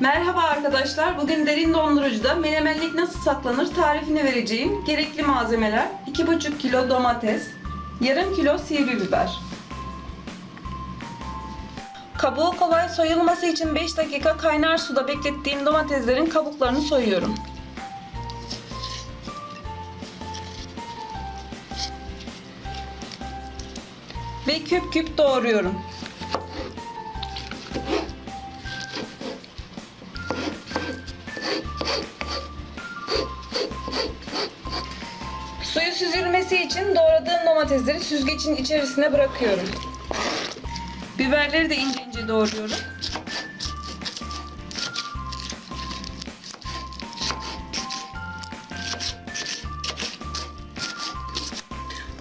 Merhaba arkadaşlar. Bugün derin dondurucuda menemenlik nasıl saklanır tarifini vereceğim. Gerekli malzemeler 2,5 kilo domates, yarım kilo sivri biber. Kabuğu kolay soyulması için 5 dakika kaynar suda beklettiğim domateslerin kabuklarını soyuyorum. Ve küp küp doğruyorum. Suyu süzülmesi için doğradığım domatesleri süzgecin içerisine bırakıyorum. Biberleri de ince ince doğruyorum.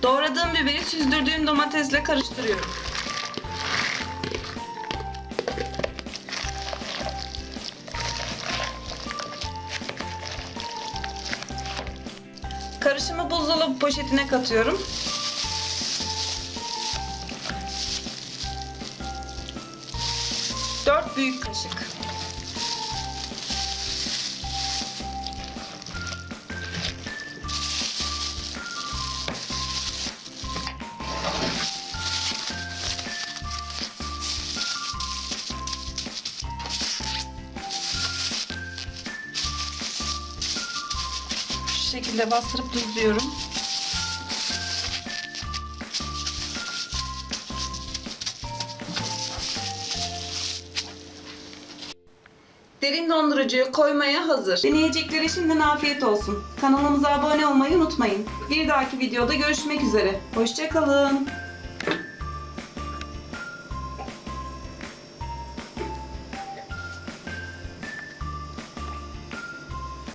Doğradığım biberi süzdürdüğüm domatesle karıştırıyorum. Karışımı buzdolabı poşetine katıyorum. Dört büyük kaşık. Şekilde bastırıp tuzluyorum. Derin dondurucuya koymaya hazır. Deneyecekleri şimdiden afiyet olsun. Kanalımıza abone olmayı unutmayın. Bir dahaki videoda görüşmek üzere. Hoşçakalın.